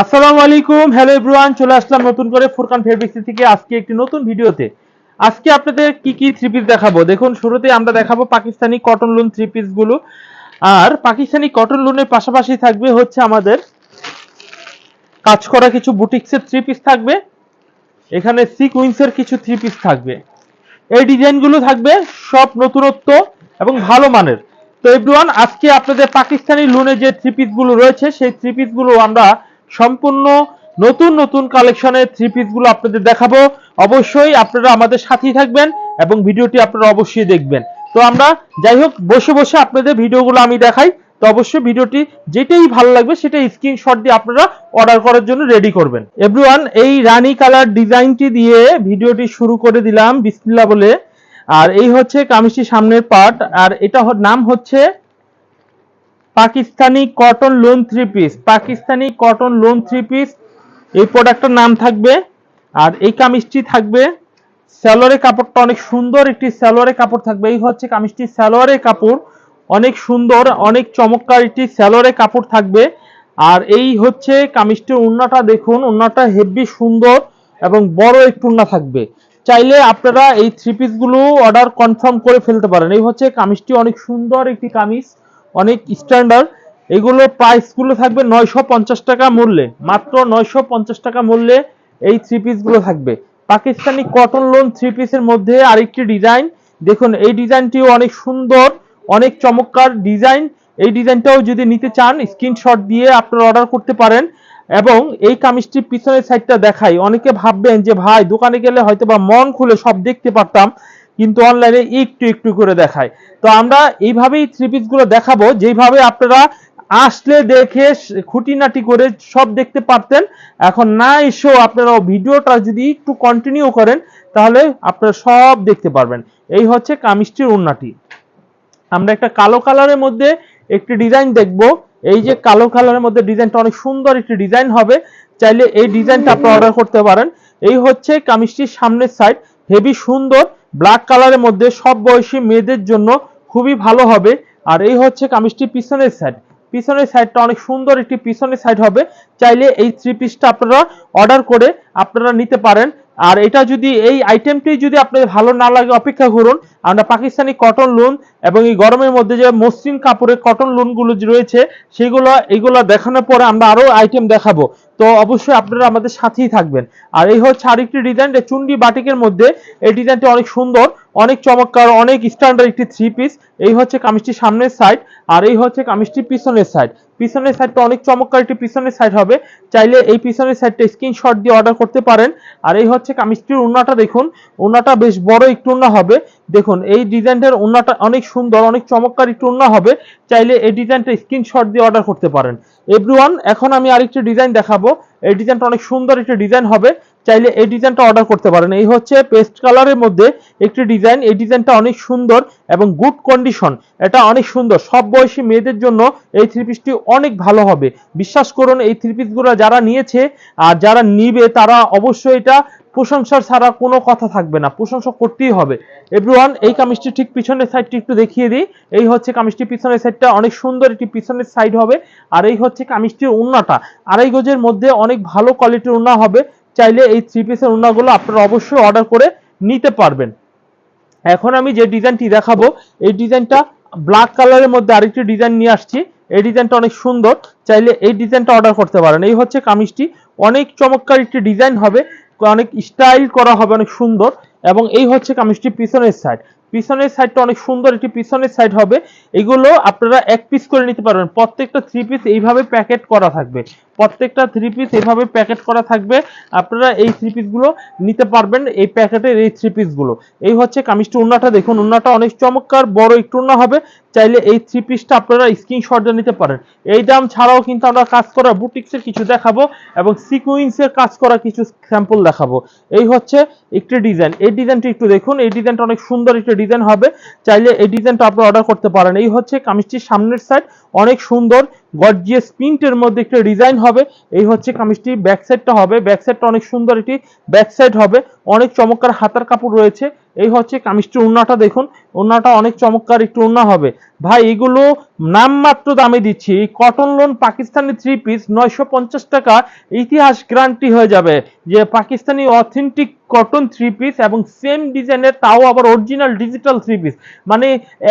আসসালামু আলাইকুম। Hello everyone চলে আসলাম নতুন করে ফুরকান ফেব্রিক্স থেকে। আজকে একটি নতুন ভিডিওতে। আজকে আপনাদের কি কি থ্রি পিস দেখাবো? দেখুন, শুরুতে আমরা দেখাবো পাকিস্তানি কটন লুন থ্রি পিসগুলো। আর পাকিস্তানি কটন লুনের পাশাপাশি থাকবে হচ্ছে আমাদের কাজ করা কিছু বুটিক্সের থ্রি পিস থাকবে। এখানে সিকুইন্সের কিছু থ্রি পিস থাকবে। এই ডিজাইনগুলো থাকবে সব নতুনত্ব এবং ভালো মানের। তো এভরিওয়ান আজকে আপনাদের পাকিস্তানি লুনে যে থ্রি পিসগুলো রয়েছে, সেই থ্রি পিসগুলো আমরা সম্পূর্ণ নতুন নতুন কালেকশনের থ্রি পিসগুলো আপনাদের দেখাবো। অবশ্যই আপনারা আমাদের সাথেই থাকবেন এবং ভিডিওটি আপনারা অবশ্যই দেখবেন। তো আমরা যাই হোক, বসে বসে আপনাদের ভিডিওগুলো আমি দেখাই। তো অবশ্যই ভিডিওটি যেটাই ভালো লাগবে, সেটাই স্ক্রিনশট দিয়ে আপনারা অর্ডার করার জন্য রেডি করবেন। এভরিওয়ান এই রানী কালার ডিজাইনটি দিয়ে ভিডিওটি শুরু করে দিলাম, বিসমিল্লাহ বলে। আর এই হচ্ছে কামিজটি সামনের পার্ট আর এটা নাম হচ্ছে Pakistani cotton lawn three piece Pakistani cotton lawn three piece এই প্রোডাক্টটার নাম থাকবে, আর এই কামিজটি থাকবে স্যালোয়ারের কাপড়টা অনেক সুন্দর একটি স্যালোয়ারের কাপড় থাকবে। এই হচ্ছে কামিজটি স্যালোয়ারের কাপড়। অনেক সুন্দর, অনেক চমৎকার একটি স্যালোয়ারের কাপড় থাকবে। আর এই হচ্ছে কামিজটির উন্নাটা দেখুন উন্নাটা হেভি সুন্দর এবং বড় একটু উন্না থাকবে। চাইলে আপনারা এই থ্রি পিসগুলো অর্ডার কনফার্ম করে ফেলতে পারেন। এই হচ্ছে কামিজটি অনেক সুন্দর একটি কামিজ। অনেক স্ট্যান্ডার্ড এগুলো প্রাইসগুলো থাকবে নয়শো পঞ্চাশ টাকা মূল্যে। মাত্র নয়শো পঞ্চাশ টাকা মূল্যে এই থ্রি পিসগুলো থাকবে। পাকিস্তানি কটন লোন থ্রি পিসের মধ্যে আরেকটি ডিজাইন দেখুন, এই ডিজাইনটিও অনেক সুন্দর, অনেক চমৎকার ডিজাইন এই ডিজাইনটাও যদি নিতে চান স্ক্রিনশট দিয়ে আপনারা অর্ডার করতে পারেন। এবং এই কামিজটির পিছনের সাইডটা দেখাই। অনেকে ভাববেন যে, ভাই, দোকানে গেলে হয়তো বা মন খুলে সব দেখতে পারতাম। কিন্তু অনলাইনে একটু একটু করে দেখায়। তো আমরা এইভাবেই থ্রি পিসগুলো দেখাবো। যেইভাবে আপনারা আসলে দেখে খুঁটিনাটি করে সব দেখতে পারতেন, এখন না এসেও আপনারা ভিডিওটা যদি একটু কন্টিনিউ করেন, তাহলে আপনারা সব দেখতে পারবেন। এই হচ্ছে কামিজটির উন্নতি আমরা একটা কালো কালারের মধ্যে একটি ডিজাইন দেখব। এই যে কালো কালারের মধ্যে ডিজাইনটা অনেক সুন্দর একটি ডিজাইন হবে। চাইলে এই ডিজাইনটা আপনারা অর্ডার করতে পারেন। এই হচ্ছে কামিজটির সামনের সাইড হেভি সুন্দর। ব্ল্যাক কালারের মধ্যে সব বয়সী মেয়েদের জন্য খুবই ভালো হবে। আর এই হচ্ছে কামিজটির পিছনের সাইড পিছনের সাইডটা অনেক সুন্দর একটি পিছনের সাইড হবে। চাইলে এই থ্রি পিসটা আপনারা অর্ডার করে আপনারা নিতে পারেন। আর এটা যদি এই আইটেমটি যদি আপনাদের ভালো না লাগে, অপেক্ষা করুন। আমরা পাকিস্তানি কটন লুন এবং এই গরমের মধ্যে যে মসৃণ কাপড়ের কটন লুনগুলো রয়েছে, সেগুলো এইগুলো দেখানোর পরে আমরা আরও আইটেম দেখাবো। তো অবশ্যই আপনারা আমাদের সাথেই থাকবেন। আর এই হচ্ছে আরেকটি ডিজাইন চুন্ডি বাটিকের মধ্যে। এই ডিজাইনটি অনেক সুন্দর। অনেক চমৎকার, অনেক স্ট্যান্ডার্ড একটি থ্রি পিস এই হচ্ছে কামিজটির সামনের সাইড আর এই হচ্ছে কামিজটির পিছনের সাইড পিছনের সাইডটা অনেক চমৎকার একটি পিছনের সাইড হবে। চাইলে এই পিছনের সাইডটা স্ক্রিনশট দিয়ে অর্ডার করতে পারেন। আর এই হচ্ছে কামিজটির উন্নাটা দেখুন। উন্নাটা বেশ বড় একটু উন্না হবে। দেখুন, এই ডিজাইনটার উন্নাটা অনেক সুন্দর, অনেক চমৎকার একটু উন্না হবে। চাইলে এই ডিজাইনটা স্ক্রিনশট দিয়ে অর্ডার করতে পারেন। এভরিওয়ান এখন আমি আরেকটি ডিজাইন দেখাবো। এই ডিজাইনটা অনেক সুন্দর একটি ডিজাইন হবে। চাইলে এই ডিজাইনটা অর্ডার করতে পারেন। এই হচ্ছে পেস্ট কালারের মধ্যে একটি ডিজাইন। এই ডিজাইনটা অনেক সুন্দর এবং গুড কন্ডিশন এটা অনেক সুন্দর। সব বয়সী মেয়েদের জন্য এই থ্রি পিসটি অনেক ভালো হবে। বিশ্বাস করুন, এই থ্রি পিসগুলো যারা নিয়েছে আর যারা নিবে, তারা অবশ্যই এটা প্রশংসা ছাড়া কোনো কথা থাকবে না। প্রশংসা করতেই হবে। এভরিওয়ান এই কামিজটি ঠিক পিছনের সাইডটি একটু দেখিয়ে দিই। এই হচ্ছে কামিজটি পিছনের সাইডটা অনেক সুন্দর একটি পিছনের সাইড হবে। আর এই হচ্ছে কামিজটির উন্নাটা। আড়াই গজের মধ্যে অনেক ভালো কোয়ালিটির উন্না হবে। চাইলে এই থ্রি পিসের উন্নাগুলো আপনারা অবশ্যই অর্ডার করে নিতে পারবেন। এখন আমি যে ডিজাইনটি দেখাবো, এই ডিজাইনটা ব্ল্যাক কালারের মধ্যে আরেকটি ডিজাইন নিয়ে আসছি। এই ডিজাইনটা অনেক সুন্দর। চাইলে এই ডিজাইনটা অর্ডার করতে পারেন। এই হচ্ছে কামিজটি। অনেক চমৎকার একটি ডিজাইন হবে। অনেক স্টাইল করা হবে, অনেক সুন্দর। এবং এই হচ্ছে কামিজটি পিছনের সাইড পিছনের সাইডটা অনেক সুন্দর, একটি পিছনের সাইড হবে। এগুলো আপনারা এক পিস করে নিতে পারবেন। প্রত্যেকটা থ্রি পিস এইভাবে প্যাকেট করা থাকবে। প্রত্যেকটা থ্রি পিস এইভাবে প্যাকেট করা থাকবে। আপনারা এই থ্রি পিসগুলো নিতে পারবেন, এই প্যাকেটের এই থ্রি পিসগুলো এই হচ্ছে কামিজটি উন্নাটা দেখুন উন্নাটা অনেক চমৎকার, বড় একটু উন্না হবে। চাইলে এই থ্রি পিসটা আপনারা স্ক্রিনশট নিতে পারেন। এই দাম ছাড়াও কিন্তু আমরা কাজ করা বুটিক্সের কিছু দেখাবো এবং সিকুইন্সের কাজ করা কিছু স্যাম্পল দেখাবো। এই হচ্ছে একটি ডিজাইন এই ডিজাইনটি একটু দেখুন। এই ডিজাইনটা অনেক সুন্দর একটি ডিজাইন হবে। চাইলে এই ডিজাইনটা আপনারা অর্ডার করতে পারেন। এই হচ্ছে কামিজটির সামনের সাইড অনেক সুন্দর গর্জিয়াস প্রিন্টের মধ্যে একটা ডিজাইন হবে। এই হচ্ছে কামিজটির ব্যাক সাইডটা হবে। ব্যাক সাইডটা অনেক সুন্দর এটি ব্যাক সাইড হবে। অনেক চমৎকার হাতার কাপড় রয়েছে। এই হচ্ছে কামিজটির উন্নাটা দেখুন। উন্নাটা অনেক চমৎকার একটু উন্না হবে। ভাই, এগুলো নামমাত্র দামে দিচ্ছি। এই cotton lawn Pakistani three piece নয়শো পঞ্চাশ টাকা। ইতিহাস গ্রান্টি হয়ে যাবে যে Pakistani authentic cotton three piece এবং সেম ডিজাইনের তাও আবার অরিজিনাল ডিজিটাল থ্রি পিস মানে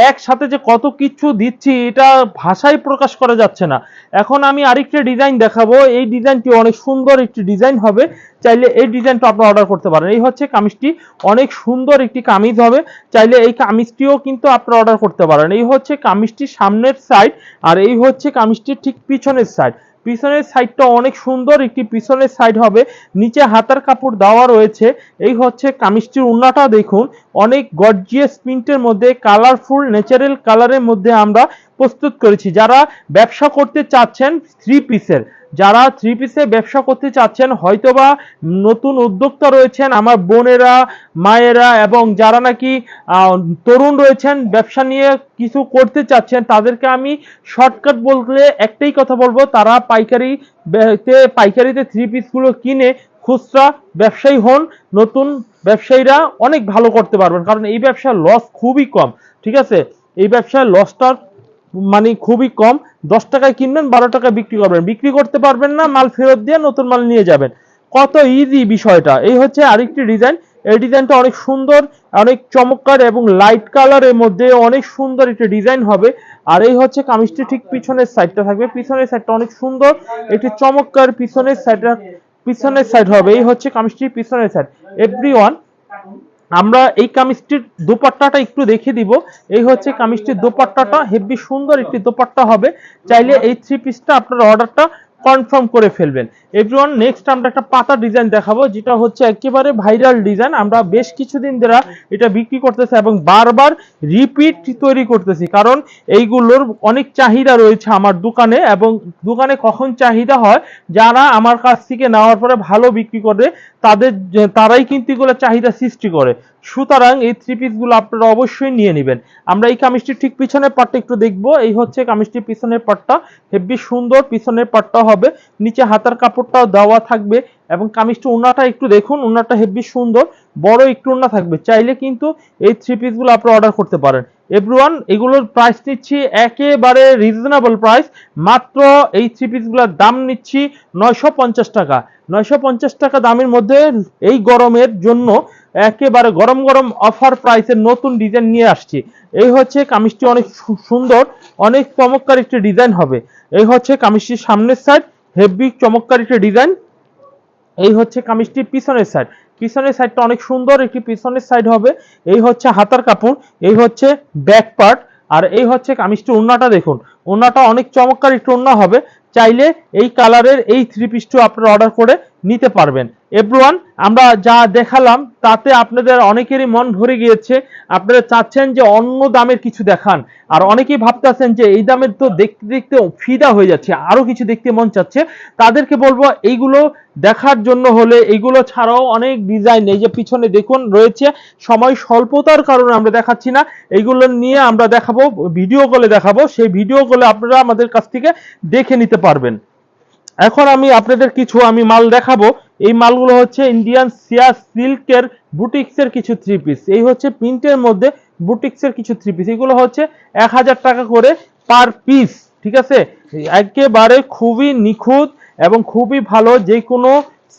একসাথে যে কত কিছু দিচ্ছি, এটা ভাষায় প্রকাশ করা যাচ্ছে না। এখন আমি আরেকটা ডিজাইন দেখাবো। এই ডিজাইনটি অনেক সুন্দর একটি ডিজাইন হবে। চাইলে এই ডিজাইনটা আপনারা অর্ডার করতে পারেন। এই হচ্ছে কামিজটি। অনেক সুন্দর একটি কামিজ হবে। চাইলে এই কামিজটিও কিন্তু আপনারা অর্ডার করতে পারেন। এই হচ্ছে কামিজটির সামনের সাইড আর এই হচ্ছে কামিজটির ঠিক পিছনের সাইড পিছনের সাইডটা অনেক সুন্দর একটি পিছনের সাইড হবে। নিচে হাতার কাপড় দেওয়া রয়েছে। এই হচ্ছে কামিজটির উন্নাটা দেখুন। অনেক গর্জিয়াস প্রিন্টের মধ্যে কালারফুল ন্যাচারাল কালারের মধ্যে আমরা প্রস্তুত করেছি। যারা ব্যবসা করতে চাচ্ছেন থ্রি পিসের যারা থ্রি পিসে ব্যবসা করতে চাচ্ছেন, হয়তোবা নতুন উদ্যোক্তা রয়েছেন আমার বোনেরা, মায়েরা এবং যারা নাকি তরুণ রয়েছেন, ব্যবসা নিয়ে কিছু করতে চাচ্ছেন, তাদেরকে আমি শর্টকাট বলতে একটাই কথা বলব, তারা পাইকারিতে পাইকারিতে থ্রি পিসগুলো কিনে খুচরা ব্যবসায়ী হন, নতুন ব্যবসায়ীরা অনেক ভালো করতে পারবেন, কারণ এই ব্যবসার লস খুবই কম, ঠিক আছে? এই ব্যবসার লসটার মানে খুবই কম। দশ টাকায় কিনবেন, বারো টাকায় বিক্রি করবেন। বিক্রি করতে পারবেন না, মাল ফেরত দিয়ে নতুন মাল নিয়ে যাবেন। কত ইজি বিষয়টা। এই হচ্ছে আরেকটি ডিজাইন এই ডিজাইনটা অনেক সুন্দর, অনেক চমৎকার এবং লাইট কালারের মধ্যে অনেক সুন্দর একটি ডিজাইন হবে। আর এই হচ্ছে কামিজটি ঠিক পিছনের সাইডটা থাকবে। পিছনের সাইডটা অনেক সুন্দর, একটি চমৎকার পিছনের সাইডটা পিছনের সাইড হবে। এই হচ্ছে কামিজটির পিছনের সাইড এভরি আমরা এই কামিজটির দোপাট্টাটা একটু দেখে দিব। এই হচ্ছে কামিজটির দোপাট্টাটা, হেভি সুন্দর একটি দোপাট্টা হবে। চাইলে এই থ্রি পিসটা আপনার অর্ডারটা কনফার্ম করে ফেলবেন। এভরিওয়ান নেক্সট আমরা একটা পাতা ডিজাইন দেখাবো, যেটা হচ্ছে একেবারে ভাইরাল ডিজাইন আমরা বেশ কিছুদিন ধরে এটা বিক্রি করতেছি এবং বারবার রিপিট তৈরি করতেছি। কারণ এইগুলোর অনেক চাহিদা রয়েছে আমার দোকানে এবং দোকানে কখন চাহিদা হয়, যারা আমার কাছ থেকে নেওয়ার পরে ভালো বিক্রি করে তাদের তারাই কিন্তু এগুলো চাহিদা সৃষ্টি করে। সুতরাং এই থ্রি পিসগুলো আপনারা অবশ্যই নিয়ে নেবেন। আমরা এই কামিজটির ঠিক পিছনের পাটটা একটু দেখব। এই হচ্ছে কামিজটির পিছনের পাটটা হেভি সুন্দর পিছনের পাটটা হবে। নিচে হাতার কাপড়টাও দেওয়া থাকবে। এবং কামিজটি উন্নাটা একটু দেখুন, উন্নাটা হেভি সুন্দর, বড় একটু উন্না থাকবে। চাইলে কিন্তু এই থ্রি পিসগুলো আপনি অর্ডার করতে পারেন। এভরিওয়ান এগুলোর প্রাইস নিচ্ছি একেবারে রিজনেবল প্রাইস মাত্র এই থ্রি পিসগুলোর দাম নিচ্ছি নয়শো পঞ্চাশ টাকা। নয়শো পঞ্চাশ টাকা দামের মধ্যে এই গরমের জন্য একেবারে গরম গরম অফার প্রাইসের নতুন ডিজাইন নিয়ে আসছি। এই হচ্ছে কামিজটি অনেক সুন্দর, অনেক চমৎকার একটি ডিজাইন হবে। এই হচ্ছে কামিজটির সামনের সাইড হেভি চমৎকার একটি ডিজাইন এই হচ্ছে কামিজটির পিছনের সাইড পিছনের সাইডটা অনেক সুন্দর একটি পিছনের সাইড হবে। এই হচ্ছে হাতার কাপড়, এই হচ্ছে ব্যাক পার্ট আর এই হচ্ছে কামিজটির ওড়নাটা দেখুন। ওড়নাটা অনেক চমৎকার একটি ওড়না হবে। চাইলে এই কালারের এই থ্রি পিসটিও আপনারা অর্ডার করে নিতে পারবেন। এভরিওয়ান, আমরা যা দেখালাম, তাতে আপনাদের অনেকেরই মন ভরে গিয়েছে। আপনারা চাচ্ছেন যে অন্য দামের কিছু দেখান। আর অনেকেই ভাবতেছেন যে এই দামের তো দেখতে দেখতে ফিদা হয়ে যাচ্ছে, আরও কিছু দেখতে মন চাচ্ছে। তাদেরকে বলব, এইগুলো দেখার জন্য হলে, এইগুলো ছাড়াও অনেক ডিজাইন, এই যে পিছনে দেখুন রয়েছে, সময় স্বল্পতার কারণে আমরা দেখাচ্ছি না। এইগুলো নিয়ে আমরা দেখাবো, ভিডিও কলে দেখাবো। সেই ভিডিও কলে আপনারা আমাদের কাছ থেকে দেখে নিতে পারবেন। এখন আমি আপনাদের কিছু, আমি মাল দেখাবো। এই মালগুলো হচ্ছে ইন্ডিয়ান সিয়া সিল্কের বুটিক্সের কিছু থ্রি পিস এই হচ্ছে প্রিন্টের মধ্যে বুটিক্সের কিছু থ্রি পিস এগুলো হচ্ছে এক হাজার টাকা করে পার পিস ঠিক আছে? একেবারে খুবই নিখুঁত এবং খুবই ভালো, যে কোনো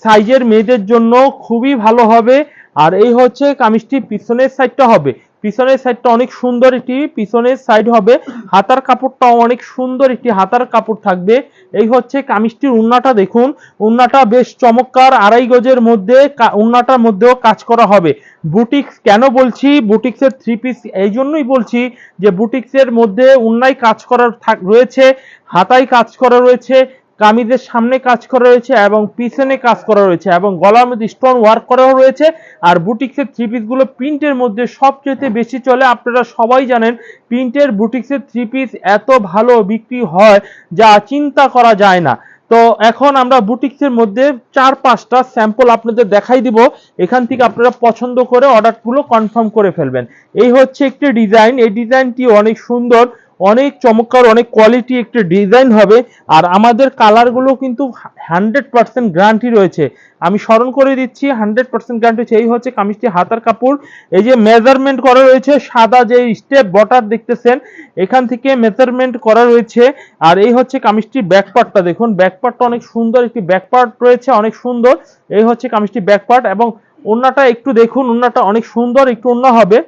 সাইজের মেয়েদের জন্য খুবই ভালো হবে। আর এই হচ্ছে কামিজটি পিছনের সাইডটা হবে। পিছনের সাইডটা অনেক সুন্দর একটি, পিছনের সাইড হবে হাতার কাপড়টাও অনেক সুন্দর একটি হাতার কাপড় থাকবে। এই হচ্ছে কামিজটির উন্নাটা দেখুন। উন্নাটা বেশ চমৎকার, আড়াই গজের মধ্যে উন্নাটার মধ্যেও কাজ করা হবে। বুটিক্স কেন বলছি? বুটিক্সের থ্রি পিস এই জন্যই বলছি যে বুটিক্সের মধ্যে উন্নায় কাজ করার রয়েছে, হাতায় কাজ করা রয়েছে। কামিজের সামনে কাজ করা রয়েছে এবং পিছনে কাজ করা রয়েছে এবং গলার মধ্যে স্টোন ওয়ার্ক করাও রয়েছে। আর বুটিক্সের থ্রি পিসগুলো প্রিন্টের মধ্যে সবচেয়ে বেশি চলে। আপনারা সবাই জানেন প্রিন্টের বুটিক্সের থ্রি পিস এত ভালো বিক্রি হয় যা চিন্তা করা যায় না। তো এখন আমরা বুটিক্সের মধ্যে চার পাঁচটা স্যাম্পল আপনাদের দেখাই দিব। এখান থেকে আপনারা পছন্দ করে অর্ডারগুলো কনফার্ম করে ফেলবেন। এই হচ্ছে একটি ডিজাইন এই ডিজাইনটি অনেক সুন্দর। অনেক চমৎকার, অনেক কোয়ালিটি একটি ডিজাইন হবে। আর আমাদের কালারগুলো কিন্তু হান্ড্রেড পার্সেন্ট গ্যারান্টি রয়েছে। আমি স্মরণ করে দিচ্ছি হান্ড্রেড পার্সেন্ট গ্যারান্টি হচ্ছে, এই হচ্ছে কামিজটি হাতার কাপড়। এই যে মেজারমেন্ট করা রয়েছে, সাদা যে স্টেপ বটার দেখতেছেন, এখান থেকে মেজারমেন্ট করা রয়েছে। আর এই হচ্ছে কামিজটির ব্যাক পার্টটা দেখুন। ব্যাক পার্টটা অনেক সুন্দর, একটি ব্যাক পার্ট রয়েছে, অনেক সুন্দর। এই হচ্ছে কামিজটি ব্যাক পার্ট এবং ওন্নাটা একটু দেখুন ওন্নাটা অনেক সুন্দর, একটু ওন্না হবে।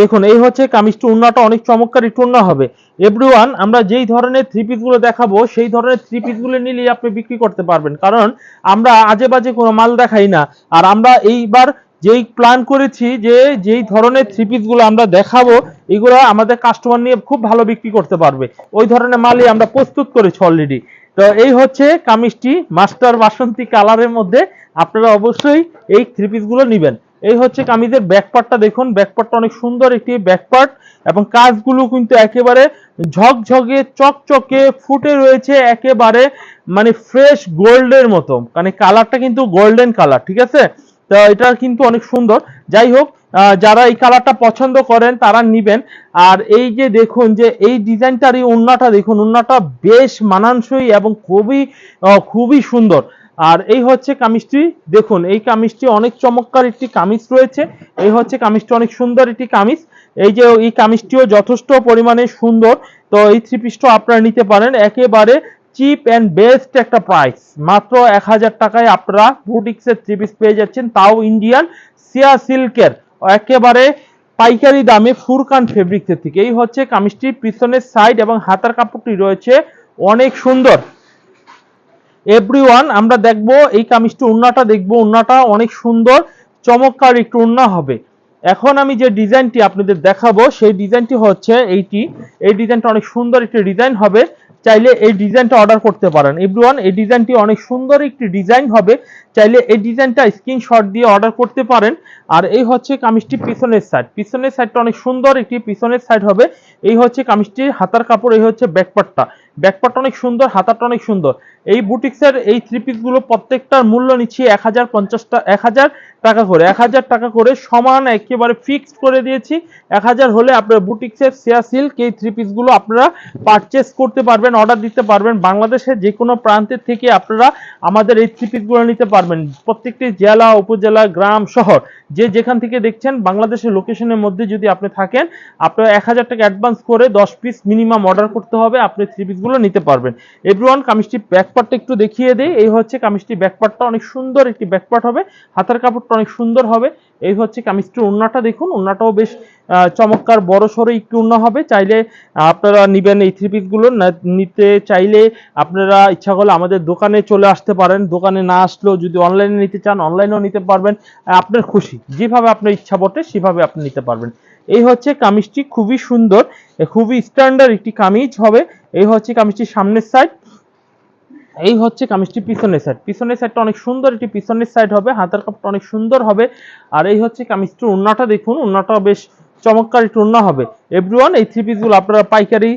দেখুন, এই হচ্ছে কামিজটি, উন্নাটা অনেক চমৎকার একটু উন্না হবে। এভরিওয়ান আমরা যেই ধরনের থ্রি পিসগুলো দেখাবো, সেই ধরনের থ্রি পিসগুলো নিলেই আপনি বিক্রি করতে পারবেন। কারণ আমরা আজে বাজে কোনো মাল দেখাই না। আর আমরা এইবার যেই প্ল্যান করেছি যে যেই ধরনের থ্রি পিসগুলো আমরা দেখাবো, এগুলো আমাদের কাস্টমার নিয়ে খুব ভালো বিক্রি করতে পারবে। ওই ধরনের মালই আমরা প্রস্তুত করেছি অলরেডি তো এই হচ্ছে কামিজটি, মাস্টার বাসন্তী কালারের মধ্যে, আপনারা অবশ্যই এই থ্রি পিসগুলো নেবেন। এই হচ্ছে কামিজের ব্যাকপার্টটা দেখুন। ব্যাকপার্টটা অনেক সুন্দর একটি ব্যাকপার্ট এবং কাজগুলো কিন্তু একেবারে ঝকঝকে, চকচকে, ফুটে রয়েছে একেবারে মানে ফ্রেশ গোল্ডের মতো। মানে কালারটা কিন্তু গোল্ডেন কালার ঠিক আছে? তো এটা কিন্তু অনেক সুন্দর। যাই হোক যারা এই কালারটা পছন্দ করেন তারা নিবেন। আর এই যে দেখুন যে এই ডিজাইনটার এই ওন্নাটা দেখুন উন্নাটা বেশ মানানসই এবং খুবই খুবই সুন্দর। আর এই হচ্ছে কামিজটি। দেখুন, এই কামিজটি অনেক চমৎকার একটি কামিজ রয়েছে। এই হচ্ছে কামিজটি, অনেক সুন্দর একটি কামিজ। এই যে, এই কামিজটিও যথেষ্ট পরিমাণে সুন্দর। তো এই থ্রি পিসটা আপনারা নিতে পারেন। একেবারে চিপ অ্যান্ড বেস্ট একটা প্রাইস মাত্র এক হাজার টাকায় আপনারা বুটিক্সের থ্রি পিস পেয়ে যাচ্ছেন। তাও ইন্ডিয়ান সিয়া সিল্কের একেবারে পাইকারি দামে ফুরকান ফেব্রিক্সের থেকে। এই হচ্ছে কামিজটির পিছনের সাইড এবং হাতার কাপড়টি রয়েছে অনেক সুন্দর। এভরিওয়ান আমরা দেখব এই কামিজটি উন্নাটা, দেখব উন্নাটা অনেক সুন্দর, চমৎকার একটু উন্না হবে। এখন আমি যে ডিজাইনটি আপনাদের দেখাবো, সেই ডিজাইনটি হচ্ছে এইটি। এই ডিজাইনটা অনেক সুন্দর একটি ডিজাইন হবে, চাইলে এই ডিজাইনটা অর্ডার করতে পারেন। এভরিওয়ান এই ডিজাইনটি অনেক সুন্দর একটি ডিজাইন হবে চাইলে এই ডিজাইনটা স্ক্রিনশট দিয়ে অর্ডার করতে পারেন। আর এই হচ্ছে কামিজটি পিছনের সাইড পিছনের সাইডটা অনেক সুন্দর একটি পিছনের সাইড হবে। এই হচ্ছে কামিজটি হাতার কাপড়, এই হচ্ছে ব্যাকপার্টটা ব্যাকপার্টটা অনেক সুন্দর হাতারটা অনেক সুন্দর। এই বুটিক্সের এই থ্রি পিসগুলো প্রত্যেকটার মূল্য নিচ্ছি এক হাজার পঞ্চাশটা এক হাজার টাকা করে। এক হাজার টাকা করে সমান একেবারে ফিক্সড করে দিয়েছি। এক হাজার হলে আপনার বুটিক্সের শেয়ার সিল্ক এই থ্রি পিসগুলো আপনারা পারচেস করতে পারবেন অর্ডার দিতে পারবেন। বাংলাদেশের যে কোনো প্রান্তের থেকে আপনারা আমাদের এই থ্রি পিসগুলো নিতে পারবেন। প্রত্যেকটি জেলা, উপজেলা, গ্রাম, শহর, যে যেখান থেকে দেখছেন বাংলাদেশের লোকেশনের মধ্যে যদি আপনি থাকেন, আপনার এক হাজার টাকা অ্যাডভান্স করে দশ পিস মিনিমাম অর্ডার করতে হবে, আপনি থ্রি পিসগুলো নিতে পারবেন। এভরিওয়ান কামিজটি ব্যাকপার্টটা একটু দেখিয়ে দিই। এই হচ্ছে কামিজটি ব্যাকপার্টটা অনেক সুন্দর একটি ব্যাকপার্ট হবে। হাতার কাপড়টা অনেক সুন্দর হবে। এই হচ্ছে কামিজটির উন্নাটা দেখুন, উন্নাটাও বেশ চমৎকার, বড় সড়ো একটু উন্না হবে। চাইলে আপনারা নিবেন এই থ্রি পিসগুলো নিতে চাইলে আপনারা ইচ্ছা করলে আমাদের দোকানে চলে আসতে পারেন। দোকানে না আসলেও যদি অনলাইনে নিতে চান অনলাইনেও নিতে পারবেন। আপনার খুশি, যেভাবে আপনার ইচ্ছা বটে, সেভাবে আপনি নিতে পারবেন। এই হচ্ছে কামিজটি, খুবই সুন্দর খুবই স্ট্যান্ডার্ড একটি কামিজ হবে। এই হচ্ছে কামিজটির সামনের সাইড এই হচ্ছে কামিজটি পিছনের সাইড পিছনের সাইডটা অনেক সুন্দর একটি পিছনের সাইড হবে, হাতার কাপটা অনেক সুন্দর হবে। আর এই হচ্ছে কামিজটির উন্নাটা দেখুন উন্নাটা বেশ চমৎকার একটু উন্না হবে। এভরিওয়ান এই থ্রি পিসগুলো আপনারা পাইকারি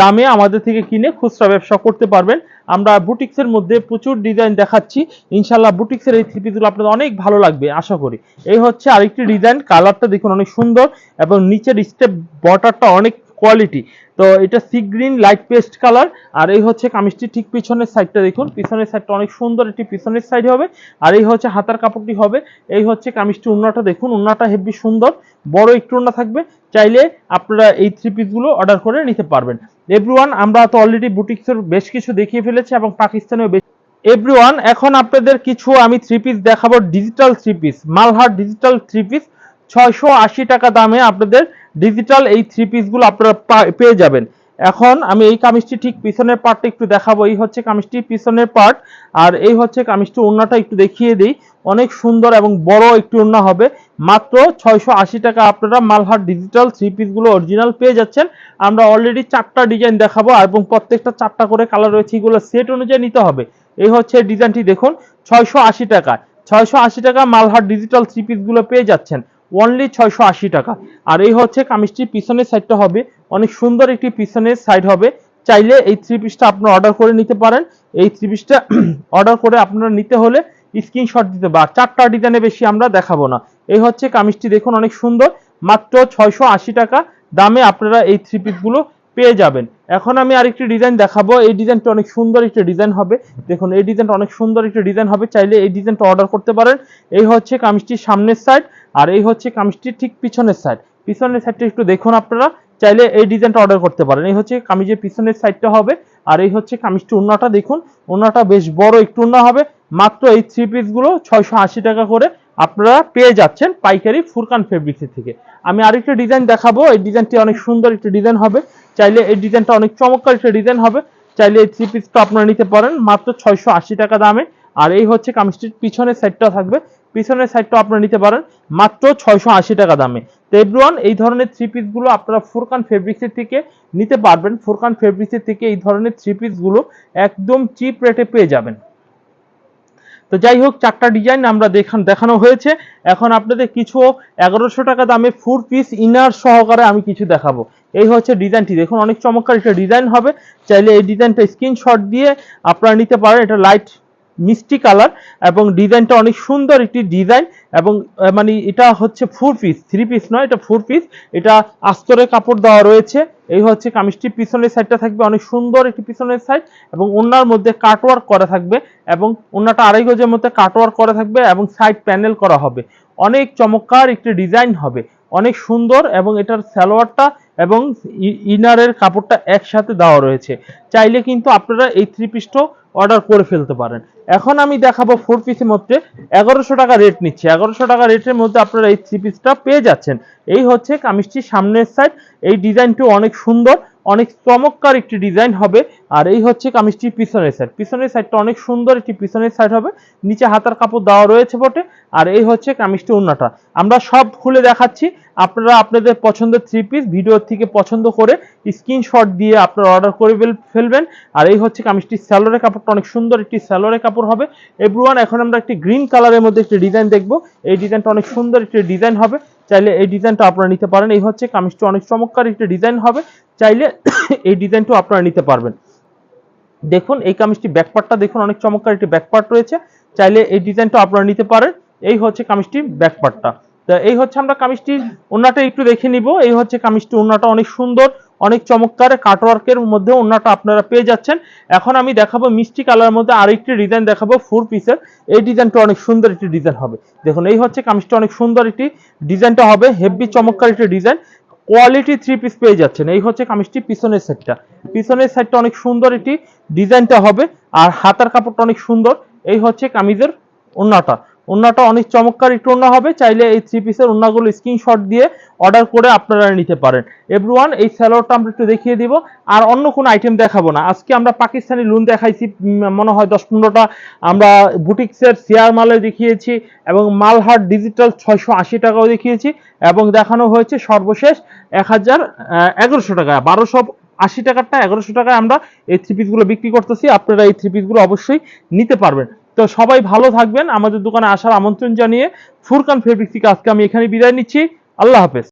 দামে আমাদের থেকে কিনে খুচরা ব্যবসা করতে পারবেন। আমরা বুটিক্সের মধ্যে প্রচুর ডিজাইন দেখাচ্ছি। ইনশাল্লাহ বুটিক্সের এই থ্রি পিসগুলো আপনাদের অনেক ভালো লাগবে, আশা করি। এই হচ্ছে আরেকটি ডিজাইন কালারটা দেখুন অনেক সুন্দর এবং নিচের স্টেপ বর্ডারটা অনেক কোয়ালিটি তো এটা sea green light paste colour আর এই হচ্ছে কামিজটি ঠিক পিছনের সাইডটা দেখুন। পিছনের সাইডটা অনেক সুন্দর একটি পিছনের সাইড হবে, আর এই হচ্ছে হাতার কাপড়টি হবে। এই হচ্ছে কামিজটি উন্নাটা দেখুন, উন্নাটা হেভি সুন্দর, বড় একটু উন্না থাকবে। চাইলে আপনারা এই থ্রি পিসগুলো অর্ডার করে নিতে পারবেন। এভরিওয়ান আমরা তো অলরেডি বুটিক্সের বেশ কিছু দেখিয়ে ফেলেছি এবং পাকিস্তানেও বেশ এভরিওয়ান এখন আপনাদের কিছু আমি থ্রি পিস দেখাবো digital three piece Malhar digital three piece ছয়শো আশি টাকা দামে আপনাদের ডিজিটাল এই থ্রি পিসগুলো আপনারা পেয়ে যাবেন। এখন আমি এই কামিজটি ঠিক পিছনের পার্টটা একটু দেখাবো। এই হচ্ছে কামিজটি পিছনের পার্ট আর এই হচ্ছে কামিজটি ওড়নাটা একটু দেখিয়ে দিই। অনেক সুন্দর এবং বড় একটু ওড়না হবে। মাত্র ছয়শো আশি টাকা আপনারা মালহার ডিজিটাল থ্রি পিসগুলো অরিজিনাল পেয়ে যাচ্ছেন। আমরা অলরেডি চারটা ডিজাইন দেখাবো এবং প্রত্যেকটা চারটা করে কালার রয়েছে, এগুলো সেট অনুযায়ী নিতে হবে। এই হচ্ছে ডিজাইনটি দেখুন, ছয়শো আশি টাকা। ছয়শো আশি টাকা মালহার ডিজিটাল থ্রি পিসগুলো পেয়ে যাচ্ছেন। অনলি ছয়শো আশি টাকা। আর এই হচ্ছে কামিজটির পিছনের সাইডটা হবে, অনেক সুন্দর একটি পিছনের সাইড হবে। চাইলে এই থ্রি পিসটা আপনারা অর্ডার করে নিতে পারেন। এই থ্রি পিসটা অর্ডার করে আপনারা নিতে হলে স্ক্রিনশট দিতে বা চারটা ডিজাইনে বেশি আমরা দেখাবো না। এই হচ্ছে কামিজটি, দেখুন অনেক সুন্দর। মাত্র ছয়শো আশি টাকা দামে আপনারা এই থ্রি পিসগুলো পেয়ে যাবেন। এখন আমি আরেকটি ডিজাইন দেখাবো। এই ডিজাইনটা অনেক সুন্দর একটা ডিজাইন হবে। দেখুন, এই ডিজাইনটা অনেক সুন্দর একটা ডিজাইন হবে। চাইলে এই ডিজাইনটা অর্ডার করতে পারেন। এই হচ্ছে কামিজটির সামনের সাইড আর এই হচ্ছে কামিজটির ঠিক পিছনের সাইড পিছনের সাইডটা একটু দেখুন আপনারা। চাইলে এই ডিজাইনটা অর্ডার করতে পারেন। এই হচ্ছে কামিজের পিছনের সাইডটা হবে আর এই হচ্ছে কামিজটি উন্নাটা দেখুন। উন্নাটা বেশ বড় একটু উন্না হবে। মাত্র এই থ্রি পিসগুলো ছয়শো আশি টাকা করে আপনারা পেয়ে যাচ্ছেন পাইকারি ফুরকান ফেব্রিক্সের থেকে। আমি আরেকটা ডিজাইন দেখাবো। এই ডিজাইনটি অনেক সুন্দর একটি ডিজাইন হবে। চাইলে এই ডিজাইনটা অনেক চমৎকার একটা ডিজাইন হবে। চাইলে এই থ্রি পিসটা আপনারা নিতে পারেন, মাত্র ছয়শো আশি টাকা দামে। আর এই হচ্ছে কামিজটির পিছনের সাইডটা থাকবে। পিছনের সাইডটা আপনারা নিতে পারেন, মাত্র ছয়শো আশি টাকা দামে। তো এই ধরনের থ্রি পিসগুলো আপনারা ফুরকান ফেব্রিক্সের থেকে নিতে পারবেন। ফুরকান ফেব্রিক্সের থেকে এই ধরনের থ্রি পিসগুলো একদম চিপ রেটে পেয়ে যাবেন। তো যাই হোক, চারটা ডিজাইন আমরা দেখান দেখানো হয়েছে। এখন আপনাদের কিছু এগারোশো টাকা দামে ফোর পিস ইনার সহকারে আমি কিছু দেখাবো। এই হচ্ছে ডিজাইনটি দেখুন, অনেক চমৎকার একটা ডিজাইন হবে। চাইলে এই ডিজাইনটা স্ক্রিনশট দিয়ে আপনারা নিতে পারেন। এটা লাইট মিষ্টি কালার এবং ডিজাইনটা অনেক সুন্দর একটি ডিজাইন এবং মানে এটা হচ্ছে ফোর পিস থ্রি পিস নয়, এটা ফোর পিস এটা আস্তরে কাপড় দেওয়া রয়েছে। এই হচ্ছে কামিজটি পিছনের সাইডটা থাকবে অনেক সুন্দর একটি পিছনের সাইড এবং ওনার মধ্যে কাটওয়ার্ক করা থাকবে এবং ওনাটা আড়াই গজের মধ্যে কাটওয়ার্ক করা থাকবে এবং সাইড প্যানেল করা হবে। অনেক চমৎকার একটি ডিজাইন হবে। অনেক সুন্দর এবং এটার সালোয়ারটা এবং ইনারের কাপড়টা একসাথে দেওয়া রয়েছে। চাইলে কিন্তু আপনারা এই থ্রি পিসটাও অর্ডার করে ফেলতে পারেন। এখন আমি দেখাবো ফোর পিসের মধ্যে এগারোশো টাকা রেট নিচ্ছে। এগারোশো টাকা রেটের মধ্যে আপনারা এই থ্রি পিসটা পেয়ে যাচ্ছেন। এই হচ্ছে কামিজটির সামনের সাইড এই ডিজাইনটি অনেক সুন্দর। অনেক চমৎকার একটি ডিজাইন হবে। আর এই হচ্ছে কামিজটির পিছনের সাইড পিছনের সাইডটা অনেক সুন্দর একটি পিছনের সাইড হবে। নিচে হাতার কাপড় দেওয়া রয়েছে বটে। আর এই হচ্ছে কামিজটি উন্নাটা আমরা সব খুলে দেখাচ্ছি। আপনারা আপনাদের পছন্দের থ্রি পিস ভিডিও থেকে পছন্দ করে স্ক্রিনশট দিয়ে আপনারা অর্ডার করে ফেলবেন। আর এই হচ্ছে কামিজটির স্যালোরের কাপড়টা। অনেক সুন্দর একটি স্যালোরের কাপড় হবে। এভরিওয়ান এখন আমরা একটি গ্রিন কালারের মধ্যে একটি ডিজাইন দেখব। এই ডিজাইনটা অনেক সুন্দর একটি ডিজাইন হবে। চাইলে এই ডিজাইনটা আপনারা নিতে পারেন। এই হচ্ছে কামিজটি। অনেক চমৎকার একটি ডিজাইন হবে। চাইলে এই ডিজাইনটাও আপনারা নিতে পারবেন। দেখুন, এই কামিজটি ব্যাকপার্টটা দেখুন, অনেক চমৎকার একটি ব্যাকপার্ট রয়েছে। চাইলে এই ডিজাইনটা আপনারা নিতে পারেন। এই হচ্ছে কামিজটি ব্যাকপার্টটা তা এই হচ্ছে আমরা কামিজটি ওনাটা একটু দেখে নিব। এই হচ্ছে কামিজটি ওনাটা অনেক সুন্দর, অনেক চমৎকার কাটওয়ার্কের মধ্যে ওনাটা আপনারা পেয়ে যাচ্ছেন। এখন আমি দেখাবো মিষ্টি কালার মধ্যে আরেকটি ডিজাইন দেখাবো ফোর পিসের এই ডিজাইনটা অনেক সুন্দর একটি ডিজাইন হবে। দেখুন, এই হচ্ছে কামিজটা অনেক সুন্দর একটি ডিজাইনটা হবে। হেভি চমৎকার একটি ডিজাইন কোয়ালিটি থ্রি পিস পেয়ে যাচ্ছেন। এই হচ্ছে কামিজটি, পিছনের সাইডটা পিছনের সাইডটা অনেক সুন্দর এটি ডিজাইনটা হবে, আর হাতার কাপড়টা অনেক সুন্দর। এই হচ্ছে কামিজের ওন্নাটা। ওন্নাটা অনেক চমৎকার, একটু ওন্না হবে, চাইলে এই থ্রি পিসের ওন্নাগুলো স্ক্রিনশট দিয়ে অর্ডার করে আপনারা নিতে পারেন। এভরিওয়ান এই স্যালোয়ারটা আমরা একটু দেখিয়ে দিব, আর অন্য কোনো আইটেম দেখাবো না। আজকে আমরা পাকিস্তানি লুন দেখাইছি মনে হয় দশ পনেরোটা। আমরা বুটিক্সের শেয়ার মালে দেখিয়েছি, এবং মালহাট ডিজিটাল ছয়শো আশি টাকাও দেখিয়েছি, এবং দেখানো হয়েছে সর্বশেষ এক হাজার এগারোশো টাকা। বারোশো আশি টাকারটা এগারোশো টাকায় আমরা এই থ্রি পিসগুলো বিক্রি করতেছি। আপনারা এই থ্রি পিসগুলো অবশ্যই নিতে পারবেন। তো সবাই ভালো থাকবেন। আমাদের দোকানে আসার আমন্ত্রণ জানিয়ে ফুরকান ফেব্রিক থেকে আজকে আমি এখানে বিদায় নিচ্ছি। আল্লাহ হাফেজ।